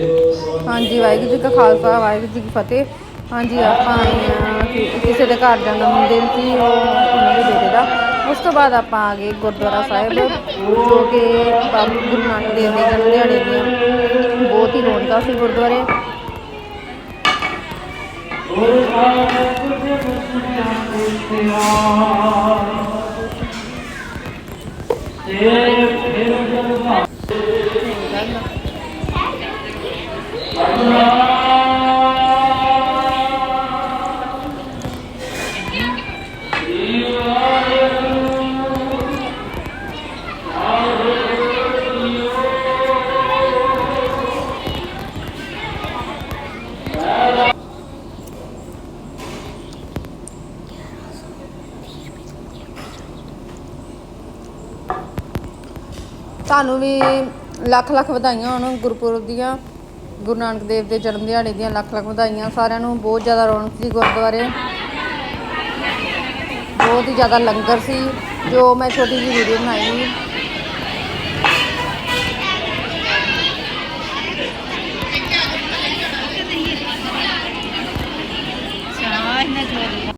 ਹਾਂਜੀ, ਵਾਹਿਗੁਰੂ ਜੀ ਕਾ ਖਾਲਸਾ, ਵਾਹਿਗੁਰੂ ਜੀ ਕੀ ਫਤਿਹ। ਹਾਂਜੀ, ਆਪਾਂ ਆਏ ਹਾਂ ਕਿਸੇ ਦੇ ਘਰ ਜਨਮ ਦਿਨ ਸੀ ਉਹ ਉਹਨਾਂ ਦੇ ਬੇਟੇ ਦਾ। ਉਸ ਤੋਂ ਬਾਅਦ ਆਪਾਂ ਆ ਗਏ ਗੁਰਦੁਆਰਾ ਸਾਹਿਬ, ਜੋ ਕਿ ਗੁਰੂ ਨਾਨਕ ਦੇਵ ਦੇ ਜਨਮ ਦਿਹਾੜੇ ਦੀ ਬਹੁਤ ਹੀ ਰੌਣਕਾਂ ਸੀ ਗੁਰਦੁਆਰੇ। ਤੁਹਾਨੂੰ ਵੀ ਲੱਖ ਲੱਖ ਵਧਾਈਆਂ ਹੋਣ ਗੁਰਪੁਰਬ ਦੀਆਂ, ਗੁਰੂ ਨਾਨਕ ਦੇਵ ਦੇ ਜਨਮ ਦਿਹਾੜੇ ਦੀਆਂ ਲੱਖ ਲੱਖ ਵਧਾਈਆਂ, ਸਾਰਿਆਂ ਨੂੰ ਬਹੁਤ ਜ਼ਿਆਦਾ ਰੌਣਕ ਸੀ ਗੁਰਦੁਆਰੇ। ਬਹੁਤ ਹੀ ਜ਼ਿਆਦਾ ਲੰਗਰ ਸੀ, ਜੋ ਮੈਂ ਛੋਟੀ ਜਿਹੀ ਵੀਡੀਓ ਬਣਾਈ ਸੀ।